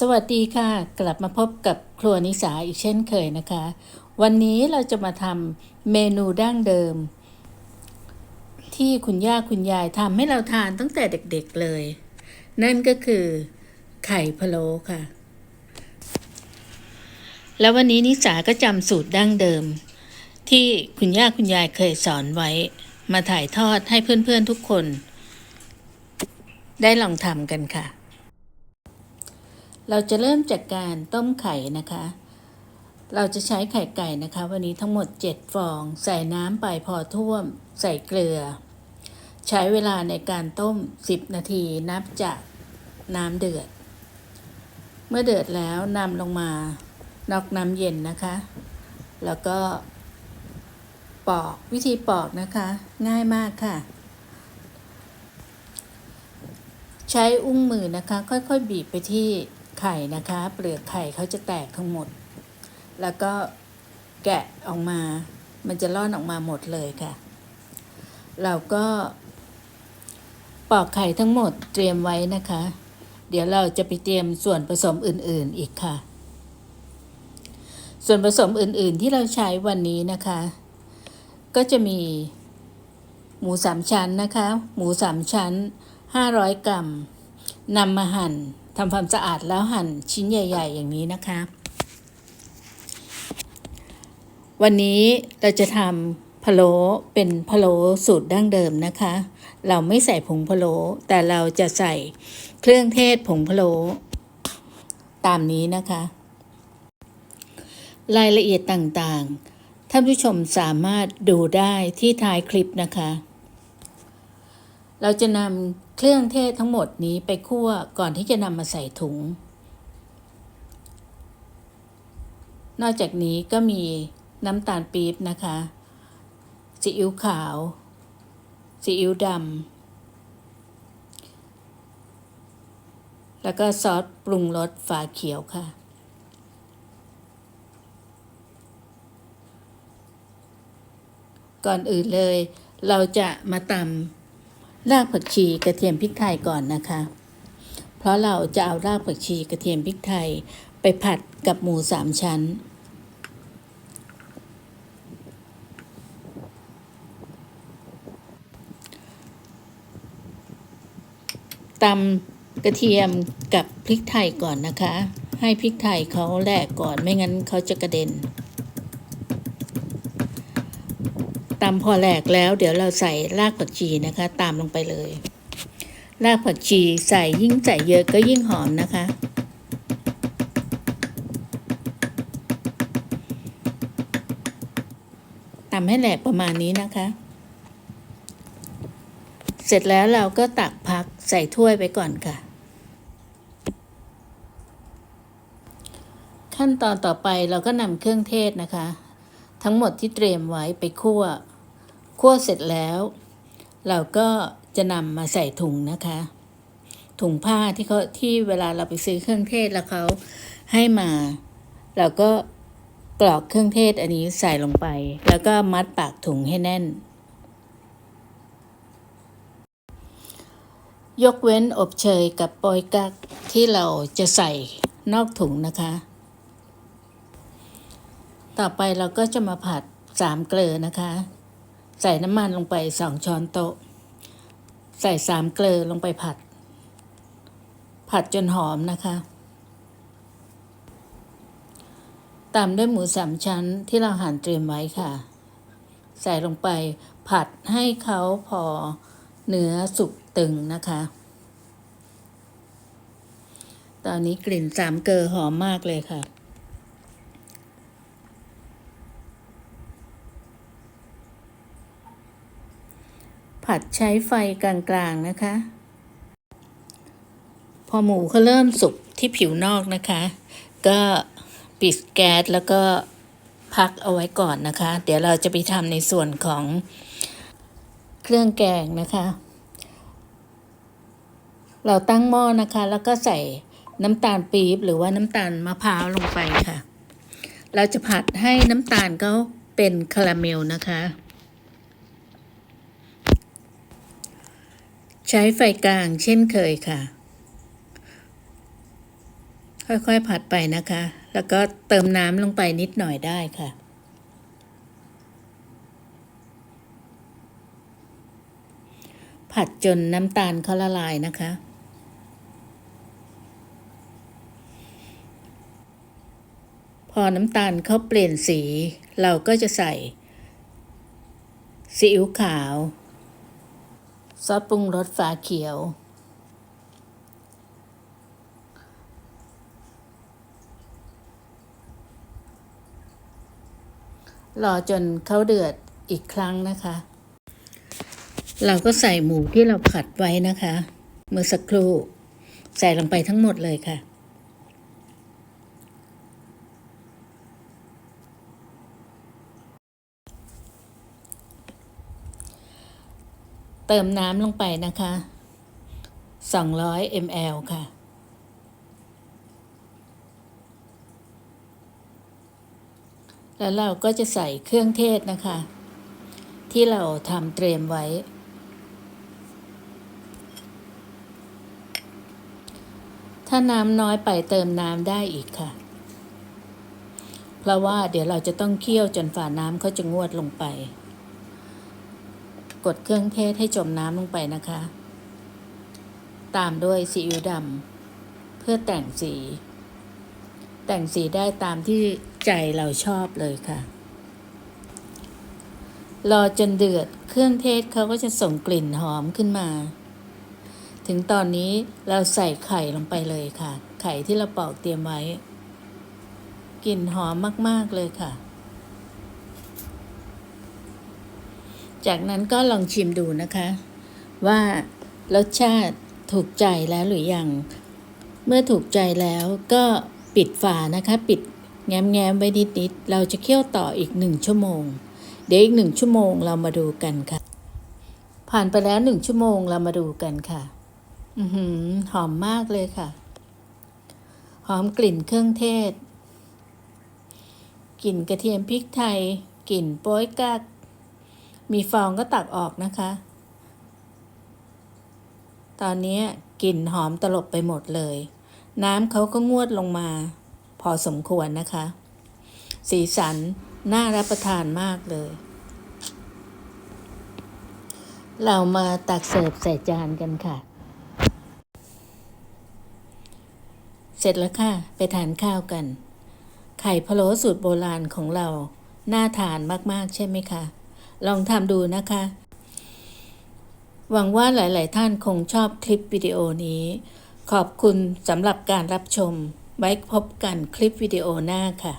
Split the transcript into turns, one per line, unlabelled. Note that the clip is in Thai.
สวัสดีค่ะ กลับมาพบกับครัวนิสาอีกเช่นเคยนะคะ วันนี้เราจะมาทำเมนูดั้งเดิม ที่คุณย่าคุณยายทำให้เราทานตั้งแต่เด็กๆเลย นั่นก็คือ ไข่พะโล้ค่ะ แล้ววันนี้นิสาก็จำสูตรดั้งเดิม ที่คุณย่าคุณยายเคยสอนไว้ มาถ่ายทอดให้เพื่อนๆทุกคน ได้ลองทำกันค่ะ เราจะเริ่มจากการต้มไข่นะคะ เราจะใช้ไข่ไก่นะคะ วันนี้ทั้งหมด 7 ฟอง ใส่น้ำไปพอท่วม ใส่เกลือ ใช้เวลาในการต้ม 10 นาทีนับจากน้ำเดือด เมื่อเดือดแล้วนำลงมานอกน้ำเย็นนะคะ แล้วก็ ปอกวิธีปอกนะคะ ง่ายมากค่ะ ใช้อุ้งมือนะคะ ค่อยๆ บีบไปที่ ไข่นะคะ เปลือกไข่เขาจะแตกทั้งหมด แล้วก็แกะออกมา มันจะร่อนออกมาหมดเลยค่ะ เราก็ปอกไข่ทั้งหมดเตรียมไว้นะคะ เดี๋ยวเราจะไปเตรียมส่วนผสมอื่นๆอีกค่ะ ส่วนผสมอื่นๆที่เราใช้วันนี้นะคะ ก็จะมีหมูสามชั้นนะคะ หมูสามชั้น 500 กรัมนำมาหั่น ทำความสะอาดแล้วหั่นชิ้นใหญ่ ๆ อย่างนี้นะคะ วันนี้เราจะทำพะโล้เป็นพะโล้สูตรดั้งเดิมนะคะ เราไม่ใส่ผงพะโล้แต่เราจะใส่เครื่องเทศผงพะโล้ตามนี้นะคะ รายละเอียดต่างๆ ท่านผู้ชมสามารถดูได้ที่ท้ายคลิปนะคะ เราจะนำ เครื่องเทศทั้งหมดนี้ไปคั่วก่อนที่จะนำมาใส่ถุง นอกจากนี้ก็มีน้ำตาลปี๊บนะคะซีอิ๊วขาวซีอิ๊วดำแล้วก็ซอสปรุงรสฝาเขียวค่ะก่อนอื่นเลย เราจะมาตำ รากผักชีกระเทียมพริกไทยก่อนนะคะ เพราะเราจะเอารากผักชีกระเทียมพริกไทย ไปผัดกับหมูสามชั้น ตำกระเทียมกับพริกไทยก่อนนะคะ ให้พริกไทยเขาแหลกก่อนไม่งั้นเขาจะกระเด็น ตำพอแหลกแล้ว เดี๋ยวเราใส่รากผักชีนะคะ ตามลงไปเลย รากผักชีใส่ยิ่งใส่เยอะก็ยิ่งหอมนะคะ ตำให้แหลกประมาณนี้นะคะ เสร็จแล้วเราก็ตักพักใส่ถ้วยไปก่อนค่ะขั้นตอนต่อไปเราก็นำเครื่องเทศนะคะ ทั้งหมดที่เตรียมไว้ไปคั่ว คั่วเสร็จแล้ว เราก็จะนำมาใส่ถุงนะคะ ถุงผ้าที่เขาที่เวลาเราไปซื้อเครื่องเทศแล้วเขาให้มา เราก็กรอกเครื่องเทศอันนี้ใส่ลงไป แล้วก็มัดปากถุงให้แน่น ยกเว้นอบเชยกับปอยกักที่เราจะใส่นอกถุงนะคะ ต่อไปเราก็จะมาผัดสามเกลือนะคะ ใส่น้ำมันลงไปสองช้อนโต๊ะ ใส่สามเกลือลงไปผัด ผัดจนหอมนะคะ ตามด้วยหมูสามชั้นที่เราหั่นเตรียมไว้ค่ะ ใส่ลงไปผัดให้เขาพอเนื้อสุกตึงนะคะ ตอนนี้กลิ่นสามเกลือหอมมากเลยค่ะ ผัดใช้ไฟกลางๆนะคะ พอหมูเขาเริ่มสุกที่ผิวนอกนะคะ ก็ปิดแก๊สแล้วก็พักเอาไว้ก่อนนะคะ เดี๋ยวเราจะไปทำในส่วนของเครื่องแกงนะคะ เราตั้งหม้อนะคะ แล้วก็ใส่น้ำตาลปี๊บหรือว่าน้ำตาลมะพร้าวลงไปค่ะ เราจะผัดให้น้ำตาลเขาเป็นคาราเมลนะคะ ใช้ไฟกลางเช่นเคยค่ะ ค่อยๆผัดไปนะคะ แล้วก็เติมน้ำลงไปนิดหน่อยได้ค่ะผัดจนน้ำตาลเขาละลายนะคะ พอน้ำตาลเขาเปลี่ยนสี เราก็จะใส่ซีอิ๊วขาว ซอสปรุงรสฝาเขียว รอจนเขาเดือดอีกครั้งนะคะ เราก็ใส่หมูที่เราผัดไว้นะคะ เมื่อสักครู่ ใส่ลงไปทั้งหมดเลยค่ะ เติมน้ำลงไปนะคะ 200 ml ค่ะ แล้วเราก็จะใส่เครื่องเทศนะคะ ที่เราทำเตรียมไว้ ถ้าน้ำน้อยไปเติมน้ำได้อีกค่ะ เพราะว่าเดี๋ยวเราจะต้องเคี่ยวจนฝาน้ำเขาจะงวดลงไป กดเครื่องเทศให้จมน้ำลงไปนะคะ ตามด้วยซีอิ๊วดำเพื่อแต่งสี แต่งสีได้ตามที่ใจเราชอบเลยค่ะ รอจนเดือดเครื่องเทศเขาก็จะส่งกลิ่นหอมขึ้นมา ถึงตอนนี้เราใส่ไข่ลงไปเลยค่ะ ไข่ที่เราปอกเตรียมไว้ กลิ่นหอมมาก ๆ เลยค่ะ จากนั้นก็ลองชิมดูนะคะ ว่ารสชาติถูกใจแล้วหรือยัง เมื่อถูกใจแล้วก็ปิดฝานะคะ ปิดแง้มๆไว้นิดๆเราจะเคี่ยวต่ออีกหนึ่งชั่วโมง เดี๋ยวอีกหนึ่งชั่วโมงเรามาดูกันค่ะ ผ่านไปแล้วหนึ่งชั่วโมงเรามาดูกันค่ะ อือหือหอมมากเลยค่ะ หอมกลิ่นเครื่องเทศ กลิ่นกระเทียมพริกไทย กลิ่นโป๊ยกัก มีฟองก็ตักออกนะคะ ตอนนี้กลิ่นหอมตลบไปหมดเลย น้ำเขาก็งวดลงมา พอสมควรนะคะ สีสันน่ารับประทานมากเลย เรามาตักเสิร์ฟใส่จานกันค่ะ เสร็จแล้วค่ะ ไปทานข้าวกัน ไข่พะโล้สูตรโบราณของเรา น่าทานมาก ๆ ใช่ไหมคะ ลองทำดูนะคะ หวังว่าหลาย ๆ ท่านคงชอบคลิปวิดีโอนี้ ขอบคุณสำหรับการรับชม ไว้พบกันคลิปวิดีโอหน้าค่ะ